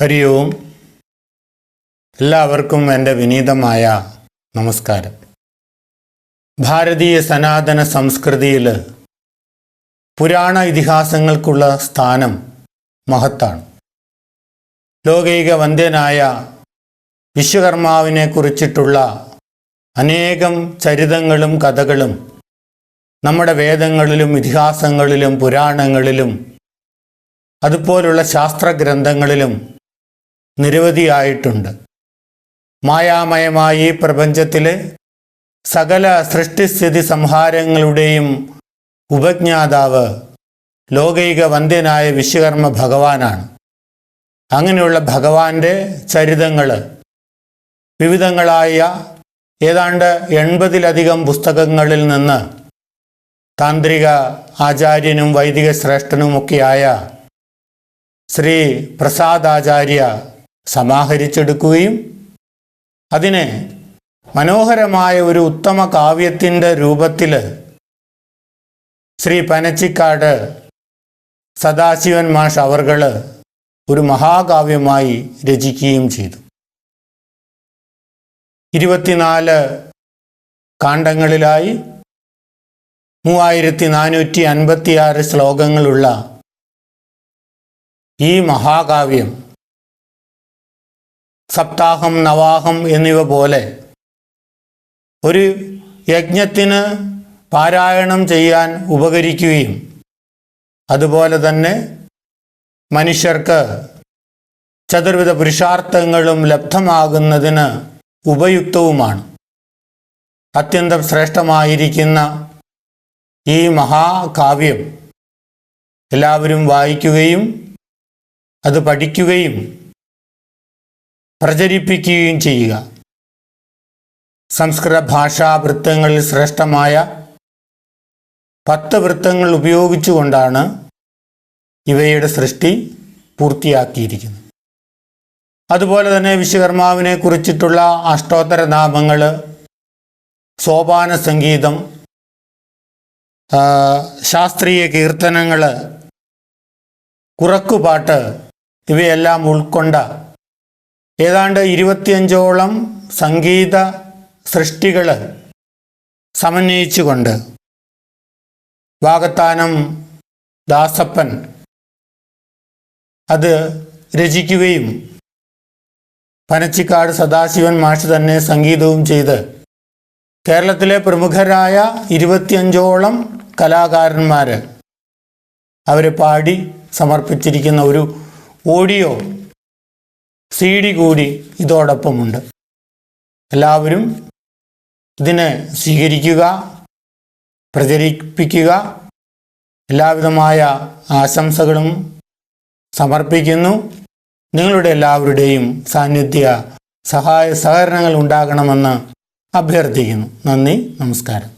ഹരി ഓം എല്ലാവർക്കും എന്റെ വിനീതമായ നമസ്കാരം. ഭാരതീയ സനാതന സംസ്കൃതിയിൽ പുരാണ ഇതിഹാസങ്ങൾക്കുള്ള സ്ഥാനം മഹത്താണ്. ലോകൈക വന്ദ്യനായ വിശ്വകർമാവിനെ കുറിച്ചിട്ടുള്ള അനേകം ചരിതങ്ങളും കഥകളും നമ്മുടെ വേദങ്ങളിലും ഇതിഹാസങ്ങളിലും പുരാണങ്ങളിലും അതുപോലുള്ള ശാസ്ത്രഗ്രന്ഥങ്ങളിലും നിരവധിയായിട്ടുണ്ട്. മായാമയമായ ഈ പ്രപഞ്ചത്തിലെ സകല സൃഷ്ടിസ്ഥിതി സംഹാരങ്ങളുടെയും ഉപജ്ഞാതാവ് ലോകൈക വന്ധ്യനായ വിശ്വകർമ്മ ഭഗവാനാണ്. അങ്ങനെയുള്ള ഭഗവാന്റെ ചരിതങ്ങൾ വിവിധങ്ങളായ ഏതാണ്ട് എൺപതിലധികം പുസ്തകങ്ങളിൽ നിന്ന് താന്ത്രിക ആചാര്യനും വൈദിക ശ്രേഷ്ഠനുമൊക്കെയായ ശ്രീ പ്രസാദാചാര്യ സമാഹരിച്ചെടുക്കുകയും അതിനെ മനോഹരമായ ഒരു ഉത്തമ കാവ്യത്തിന്റെ രൂപത്തിൽ ശ്രീ പനച്ചിക്കാട് സദാശിവൻ മാഷ് അവർകൾ ഒരു മഹാകാവ്യമായി രചിക്കുകയും ചെയ്തു. ഇരുപത്തിനാല് കാണ്ഡങ്ങളിലായി മൂവായിരത്തി നാനൂറ്റി അൻപത്തിയാറ് ശ്ലോകങ്ങളുള്ള ഈ മഹാകാവ്യം സപ്താഹം നവാഹം എന്നിവ പോലെ ഒരു യജ്ഞത്തിന് പാരായണം ചെയ്യാൻ ഉപകരിക്കുകയും അതുപോലെ തന്നെ മനുഷ്യർക്ക് ചതുർവിധ പുരുഷാർത്ഥങ്ങളും ലബ്ധമാകുന്നതിന് ഉപയുക്തവുമാണ്. അത്യന്തം ശ്രേഷ്ഠമായിരിക്കുന്ന ഈ മഹാകാവ്യം എല്ലാവരും വായിക്കുകയും അത് പഠിക്കുകയും പ്രചരിപ്പിക്കുകയും ചെയ്യുക. സംസ്കൃത ഭാഷാ വൃത്തങ്ങളിൽ ശ്രേഷ്ഠമായ പത്ത് വൃത്തങ്ങൾ ഉപയോഗിച്ചുകൊണ്ടാണ് ഇവയുടെ സൃഷ്ടി പൂർത്തിയാക്കിയിരിക്കുന്നത്. അതുപോലെ തന്നെ വിശ്വകർമാവിനെ കുറിച്ചിട്ടുള്ള അഷ്ടോത്തര നാമങ്ങൾ സോപാന സംഗീതം ശാസ്ത്രീയ കീർത്തനങ്ങൾ കുറക്കുപാട്ട് ഇവയെല്ലാം ഉൾക്കൊണ്ട ഏതാണ്ട് ഇരുപത്തിയഞ്ചോളം സംഗീത സൃഷ്ടികൾ സമന്വയിച്ചുകൊണ്ട് വാഗത്താനം ദാസപ്പൻ അത് രചിക്കുകയും പനച്ചിക്കാട് സദാശിവൻ മാഷ് തന്നെ സംഗീതവും ചെയ്ത് കേരളത്തിലെ പ്രമുഖരായ ഇരുപത്തിയഞ്ചോളം കലാകാരന്മാർ അവർ പാടി സമർപ്പിച്ചിരിക്കുന്ന ഒരു ഓഡിയോ സി ഡി കൂടി ഇതോടൊപ്പമുണ്ട്. എല്ലാവരും ഇതിനെ സ്വീകരിക്കുക പ്രചരിപ്പിക്കുക എല്ലാവിധമായ ആശംസകളും സമർപ്പിക്കുന്നു. നിങ്ങളുടെ എല്ലാവരുടെയും സാന്നിധ്യ സഹായ സഹകരണങ്ങൾ ഉണ്ടാകണമെന്ന് അഭ്യർത്ഥിക്കുന്നു. നന്ദി നമസ്കാരം.